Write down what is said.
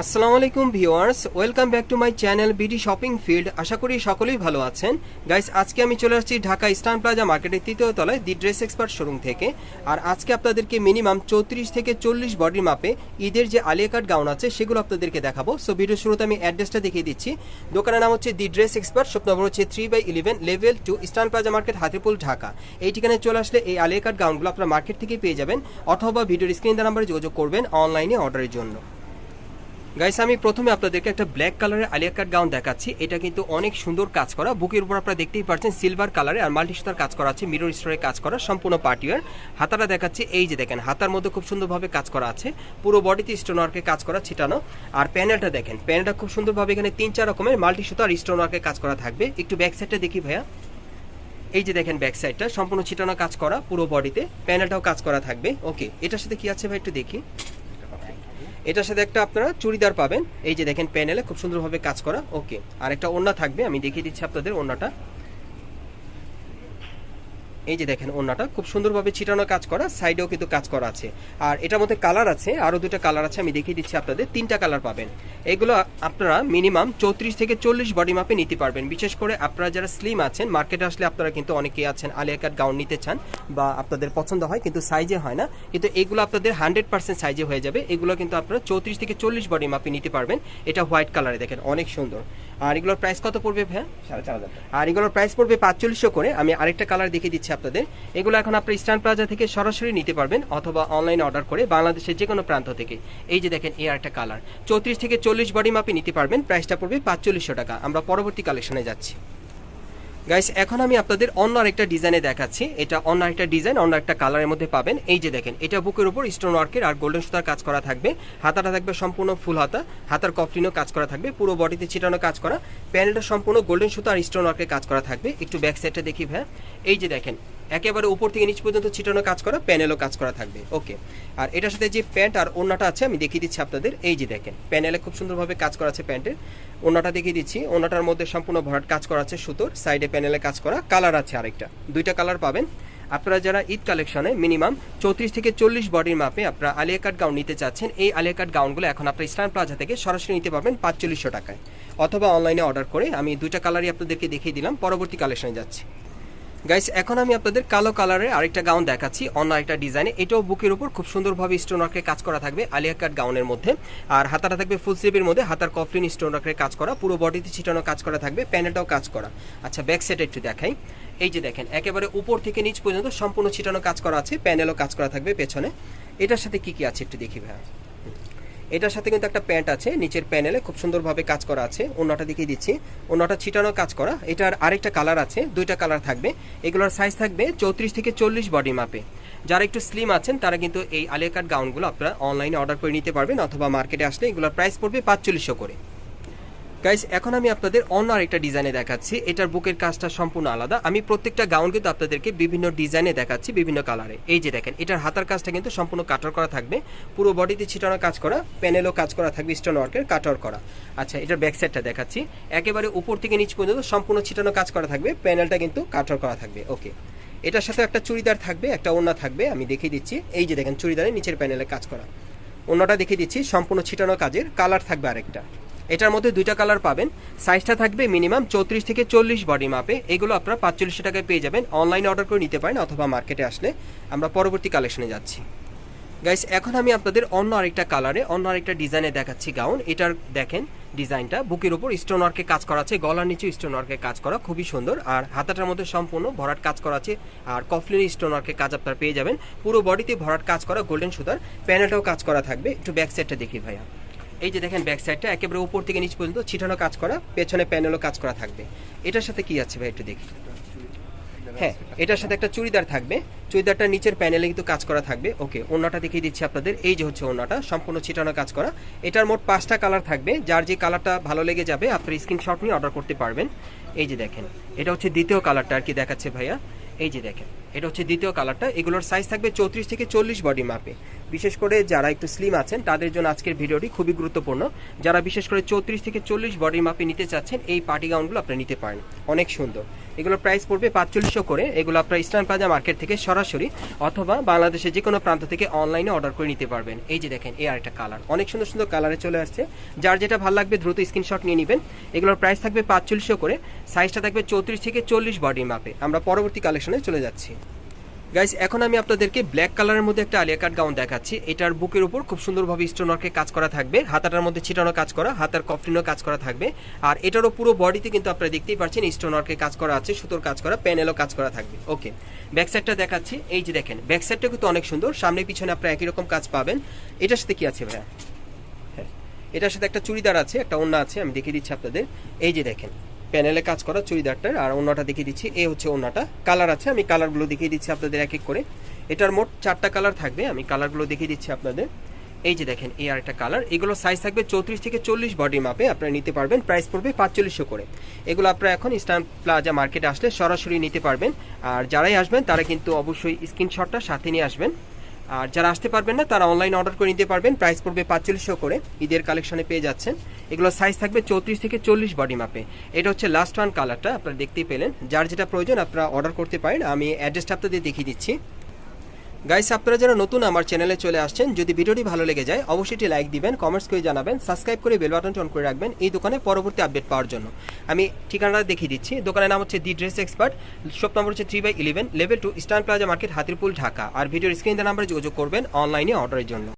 আসসালামু আলাইকুম viewers, welcome back to my channel BD shopping field. আশা করি সকলেই ভালো আছেন। গাইস, আজকে আমি চলে আসছি ঢাকা ইস্টার্ন প্লাজা মার্কেটের তৃতীয় তলায়, দি ড্রেস এক্সপার্ট শোরুম থেকে। আর আজকে আপনাদেরকে মিনিমাম চৌত্রিশ থেকে চল্লিশ বডির মাপে ঈদের যে আলিয়া কাট গাউন আছে, সেগুলো আপনাদেরকে দেখাবো। সো ভিডিও শুরুতে আমি অ্যাড্রেসটা দেখিয়ে দিচ্ছি। দোকানের নাম হচ্ছে দি ড্রেস এক্সপার্ট, শপ হচ্ছে three by eleven, level two eastern plaza market Hatirpul Dhaka. এই ঠিকানায় চলে আসলে এই আলিয়া কাট গাউনগুলো আপনার মার্কেট থেকে পেয়ে যাবেন, অথবা ভিডিওর স্ক্রিন নাম্বারে যোগাযোগ করবেন অনলাইনে অর্ডারের জন্য। গাইস আমি প্রথমে আপনাদেরকে একটা ব্ল্যাক কালারের আলিয়া কাট গাউন দেখাচ্ছি। এটা কিন্তু অনেক সুন্দর কাজ করা। বুকের উপর আপনারা দেখতেই পাচ্ছেন সিলভার কালারে আর মাল্টি সুতার কাজ করা আছে মিরর স্টোরে কাজ করা, সম্পূর্ণ পার্টিওয়ার হাতাটা দেখাচ্ছি, এই যে দেখেন, হাতার মধ্যে খুব সুন্দরভাবে কাজ করা আছে। পুরো বডিতে স্টোন ওয়ার্কে কাজ করা, ছিটানো। আর প্যানেলটা দেখেন প্যানেলটা খুব সুন্দরভাবে এখানে তিন চার রকমের মাল্টি সুতা আর স্টোন ওয়ার্কে কাজ করা থাকবে। একটু ব্যাক সাইডটা দেখি ভাইয়া। এই যে দেখেন ব্যাক সাইডটা সম্পূর্ণ ছিটানো কাজ করা পুরো বডিতে প্যানেলটাও কাজ করা থাকবে। ওকে এটার সাথে কি আছে ভাই একটু দেখি। এটার সাথে একটা আপনারা চুড়িদার পাবেন। এই যে দেখেন প্যানেলে খুব সুন্দরভাবে কাজ করা। ওকে আর একটা ওড়না থাকবে, আমি দেখিয়ে দিচ্ছি আপনাদের ওড়নাটা। এই যে দেখেন ওড়নাটা, খুব সুন্দরভাবে ছিটানো কাজ করা সাইডেও কিন্তু কাজ করা আছে। আর এটার মধ্যে কালার আছে আরও দুটো কালার আছে, আমি দেখিয়ে দিচ্ছি আপনাদের, তিনটা কালার পাবেন। এগুলো আপনারা মিনিমাম চৌত্রিশ থেকে চল্লিশ বডি মাপে নিতে পারবেন। বিশেষ করে আপনারা যারা স্লিম আছেন মার্কেটে আসলে আপনারা কিন্তু অনেকেই আছেন, আলিয়া কাট গাউন নিতে চান বা আপনাদের পছন্দ হয়, কিন্তু সাইজে হয় না। কিন্তু এগুলো আপনাদের হান্ড্রেড পার্সেন্ট সাইজে হয়ে যাবে। এগুলো কিন্তু আপনারা চৌত্রিশ থেকে চল্লিশ বডি মাপে নিতে পারবেন। এটা হোয়াইট কালারে দেখেন, অনেক সুন্দর। আর এগুলোর প্রাইস কত পড়বে ভাইয়া? সাড়ে চার হাজার আর এগুলোর প্রাইস পড়বে পাঁচচল্লিশশো করে। আমি আরেকটা কালার দেখিয়ে দিচ্ছি আপনাদের। এগুলো এখন আপনার স্টান প্লাজা থেকে সরাসরি নিতে পারবেন অথবা অনলাইন অর্ডার করে বাংলাদেশের যে কোনো প্রান্ত থেকে। এই যে দেখেন এই আরেকটা কালার চৌত্রিশ থেকে চল্লিশ বডি মাপে নিতে পারবেন। প্রাইসটা পড়বে পাঁচচল্লিশশো টাকা। আমরা পরবর্তী কালেকশনে যাচ্ছি। গাইস এখন আমি আপনাদের অন্য আরেকটা ডিজাইনে দেখাচ্ছি। এটা অন্য আরেকটা ডিজাইন অন্য একটা কালারের মধ্যে পাবেন। এই যে দেখেন, এটা বুকের উপর স্টোন ওয়ার্কের আর গোল্ডেন সুতার কাজ করা থাকবে। হাতাটা থাকবে সম্পূর্ণ ফুল হাতা। হাতার কফলিনও কাজ করা থাকবে। পুরো বডিতে ছিটানো কাজ করা। প্যানেলটা সম্পূর্ণ গোল্ডেন সুতা আর স্টোন ওয়ার্কের কাজ করা থাকবে। একটু ব্যাক সাইডটা দেখি ভাই এই যে দেখেন একেবারে উপর থেকে নিচ পর্যন্ত ছিটানো কাজ করা প্যানেলও কাজ করা থাকবে। ওকে আর এটার সাথে যে প্যান্ট আর ওড়নাটা আছে, আমি দেখিয়ে দিচ্ছি আপনাদের। এই যে দেখেন প্যানেলে খুব সুন্দরভাবে কাজ করা আছে প্যান্টের ওড়নাটা দেখিয়ে দিচ্ছি। ওড়নাটার মধ্যে সম্পূর্ণ ভরাট কাজ করা আছে সুতোর। সাইডে প্যানেলে কাজ করা। কালার আছে আরেকটা। দুইটা কালার পাবেন। আপনারা যারা ঈদ কালেকশনে মিনিমাম চৌত্রিশ থেকে চল্লিশ বডির মাপে আপনারা আলিয়া কাট গাউন নিতে চাচ্ছেন, এই আলিয়া কাট গাউনগুলো এখন আপনার ইসলাম প্লাজা থেকে সরাসরি নিতে পারবেন পাঁচচল্লিশশো টাকায়। অথবা অনলাইনে অর্ডার করে আমি দুইটা কালারই আপনাদেরকে দেখিয়ে দিলাম। পরবর্তী কালেকশনে যাচ্ছি। গাইস এখন আমি আপনাদের কালো কালারের আরেকটা গাউন দেখাচ্ছি, অন্য আরেকটা ডিজাইনে এটাও বুকের উপর খুব সুন্দরভাবে স্টোন ওয়ার্কের কাজ করা থাকবে আলিয়া কাট গাউনের মধ্যে। আর হাতাটা থাকবে ফুল স্লিভের মধ্যে, হাতার কফলিন স্টোন ওয়ার্কের কাজ করা, পুরো বডিতে ছিটানো কাজ করা থাকবে প্যানেলটাও কাজ করা। আচ্ছা ব্যাক সাইড একটু দেখাই। এই যে দেখেন, একেবারে উপর থেকে নিচ পর্যন্ত সম্পূর্ণ ছিটানো কাজ করা আছে প্যানেলও কাজ করা থাকবে পেছনে। এটার সাথে কি কি আছে একটু দেখি ভাই এটার সাথে কিন্তু একটা প্যান্ট আছে, নিচের প্যানেলে খুব সুন্দরভাবে কাজ করা আছে। অন্যটা দেখিয়ে দিচ্ছি। অন্যটা ছিটানো কাজ করা। এটার আরেকটা কালার আছে, দুইটা কালার থাকবে। এগুলোর সাইজ থাকবে চৌত্রিশ থেকে চল্লিশ বডি মাপে যারা একটু স্লিম আছেন, তারা কিন্তু এই আলিয়া কাট গাউনগুলো আপনারা অনলাইনে অর্ডার করে নিতে পারবেন অথবা মার্কেটে আসলে এগুলোর প্রাইস পড়বে পাঁচচল্লিশশো করে। গাইস এখন আমি আপনাদের অন্য আরেকটা ডিজাইনে দেখাচ্ছি। এটার বুকের কাজটা সম্পূর্ণ আলাদা। আমি প্রত্যেকটা গাউন কিন্তু আপনাদেরকে বিভিন্ন ডিজাইনে দেখাচ্ছি, বিভিন্ন কালারে এই যে দেখেন, এটার হাতার কাজটা কিন্তু সম্পূর্ণ কাটার করা থাকবে। পুরো বডিতে ছিটানো কাজ করা প্যানেলও কাজ করা থাকবে স্টোন ওয়ার্কের কাটার করা। আচ্ছা এটার ব্যাক সাইডটা দেখাচ্ছি। একেবারে উপর থেকে নিচ পর্যন্ত সম্পূর্ণ ছিটানো কাজ করা থাকবে প্যানেলটা কিন্তু কাটার করা থাকবে। ওকে এটার সাথে একটা চুড়িদার থাকবে, একটা ওড়না থাকবে, আমি দেখিয়ে দিচ্ছি। এই যে দেখেন, চুড়িদারের নিচের প্যানেলে কাজ করা। অন্যটা দেখিয়ে দিচ্ছি, সম্পূর্ণ ছিটানো কাজের কালার থাকবে আরেকটা। এটার মধ্যে দুইটা কালার পাবেন। সাইজটা থাকবে মিনিমাম চৌত্রিশ থেকে চল্লিশ বডি মাপে এগুলো আপনারা পাঁচচল্লিশ টাকায় পেয়ে যাবেন। অনলাইনে অর্ডার করে নিতে পারেন অথবা মার্কেটে আসলে। আমরা পরবর্তী কালেকশনে যাচ্ছি। গাইস এখন আমি আপনাদের অন্য আরেকটা কালারে অন্য আরেকটা ডিজাইনে দেখাচ্ছি গাউন এটার দেখেন ডিজাইনটা বুকের উপর স্টোন ওয়ার্কে কাজ করা আছে, গলার নিচে স্টোন ওয়ার্কে কাজ করা, খুবই সুন্দর। আর হাতাটার মধ্যে সম্পূর্ণ ভরাট কাজ করা আছে। আর কফলিন স্টোন ওয়ার্কে কাজ আপনারা পেয়ে যাবেন। পুরো বডিতে ভরাট কাজ করা গোল্ডেন সুতার। প্যানেলটাও কাজ করা থাকবে। একটু ব্যাক সাইডটা দেখি ভাইয়া। এই যে দেখেন ব্যাক সাইডটা একেবারে উপর থেকে নিচ পর্যন্ত ছিটানো কাজ করা, পেছনে প্যানেলও কাজ করা থাকবে। এটার সাথে কি আছে ভাই একটু দেখি? হ্যাঁ এটার সাথে একটা চুড়িদার থাকবে। চুড়িদারটা নিচের প্যানেলে কিন্তু কাজ করা থাকবে। ওকে ওনাটা দেখিয়ে দিচ্ছি আপনাদের। এই যে হচ্ছে ওনাটা সম্পূর্ণ ছিটানো কাজ করা। এটার মোট পাঁচটা কালার থাকবে। যার যে কালারটা ভালো লেগে যাবে, আপনার স্ক্রিনশট নিয়ে অর্ডার করতে পারবেন। এই যে দেখেন, এটা হচ্ছে দ্বিতীয় কালারটা আর কি দেখাচ্ছে ভাইয়া। এই যে দেখেন, এটা হচ্ছে দ্বিতীয় কালারটা এগুলোর সাইজ থাকবে চৌত্রিশ থেকে চল্লিশ বডি মাপে বিশেষ করে যারা একটু স্লিম আছেন, তাদের জন্য আজকের ভিডিওটি খুবই গুরুত্বপূর্ণ। যারা বিশেষ করে চৌত্রিশ থেকে চল্লিশ বডির মাপে নিতে চাচ্ছেন, এই পার্টি গাউনগুলো আপনি নিতে পারেন। অনেক সুন্দর। এগুলোর প্রাইস পড়বে পাঁচচল্লিশশো করে। এগুলো আপনার ইস্টার্ন প্লাজা মার্কেট থেকে সরাসরি অথবা বাংলাদেশের যে কোনো প্রান্ত থেকে অনলাইনে অর্ডার করে নিতে পারবেন। এই যে দেখেন, এই আরেকটা কালার অনেক সুন্দর সুন্দর কালারে চলে আসছে। যার যেটা ভালো লাগবে দ্রুত স্ক্রিনশট নিয়ে নেবেন। এগুলোর প্রাইস থাকবে পাঁচচল্লিশশো করে। সাইজটা থাকবে চৌত্রিশ থেকে চল্লিশ বডির মাপে আমরা পরবর্তী কালেকশনে চলে যাচ্ছি। গাইস এখন আমি আপনাদেরকে ব্ল্যাক কালারের মধ্যে একটা আলিয়া কাট গাউন দেখাচ্ছি। এটার বুকের উপর খুব সুন্দরভাবে স্টোন ওয়ার্কে কাজ করা থাকবে। হাতাটার মধ্যে ছিটানো কাজ করা, হাতার কফলিনও কাজ করা থাকবে। আর এটারও পুরো বডিতে কিন্তু আপনারা দেখতেই পাচ্ছেন স্টোন ওয়ার্কে কাজ করা আছে, সুতোর কাজ করা প্যানেলও কাজ করা থাকবে। ওকে ব্যাক সাইডটা দেখাচ্ছি। এই যে দেখেন ব্যাক সাইডটা কিন্তু অনেক সুন্দর। সামনে পিছনে আপনারা একই রকম কাজ পাবেন। এটার সাথে কি আছে ভাইয়া? হ্যাঁ এটার সাথে একটা চুড়িদার আছে, একটা ওন্না আছে, আমি দেখিয়ে দিচ্ছি আপনাদের। এই যে দেখেন প্যানেলে কাজ করা চুড়িদারটার, আর অন্যটা দেখিয়ে দিচ্ছি। এ হচ্ছে অন্যটা কালার আছে, আমি কালারগুলো দেখিয়ে দিচ্ছি আপনাদের এক এক করে। এটার মোট চারটা কালার থাকবে, আমি কালারগুলো দেখিয়ে দিচ্ছি আপনাদের। এই যে দেখেন, এই আর একটা কালার। এগুলো সাইজ থাকবে চৌত্রিশ থেকে চল্লিশ বডি মাপে আপনারা নিতে পারবেন। প্রাইস পড়বে পাঁচচল্লিশশো করে। এগুলো আপনারা এখন ইস্টার্ন প্লাজা মার্কেটে আসলে সরাসরি নিতে পারবেন। আর যারাই আসবেন, তারা কিন্তু অবশ্যই স্ক্রিনশটটা সাথে নিয়ে আসবেন। আর যারা আসতে পারবেন না, তারা অনলাইন অর্ডার করে নিতে পারবেন। প্রাইস পড়বে পাঁচচল্লিশশো করে। ঈদের কালেকশনে পেয়ে যাচ্ছেন। এগুলো সাইজ থাকবে চৌত্রিশ থেকে চল্লিশ বডি মাপে এটা হচ্ছে লাস্ট ওয়ান কালারটা আপনারা দেখতেই পেলেন। যার যেটা প্রয়োজন, আপনারা অর্ডার করতে পারেন। আমি অ্যাড্রেসটা আপনাদের দেখিয়ে দিচ্ছি। গাইস আপনারা যারা নতুন আমার চ্যানেলে চলে আসছেন, যদি ভিডিওটি ভালো লেগে যায়, অবশ্যই লাইক দিবেন কমেন্টস করে জানাবেন সাবস্ক্রাইব করে বেল বাটনটি অন করে রাখবেন এই দোকানে পরবর্তী আপডেট পাওয়ার জন্য। আমি ঠিকানাটা দেখিয়ে দিচ্ছি। দোকানের নাম হচ্ছে the dress expert shop number হচ্ছে three by eleven level two eastern plaza market Hatirpul, Dhaka. আর ভিডিওর স্ক্রিন নাম্বারে যোগাযোগ করবেন অনলাইনে অর্ডারের জন্য।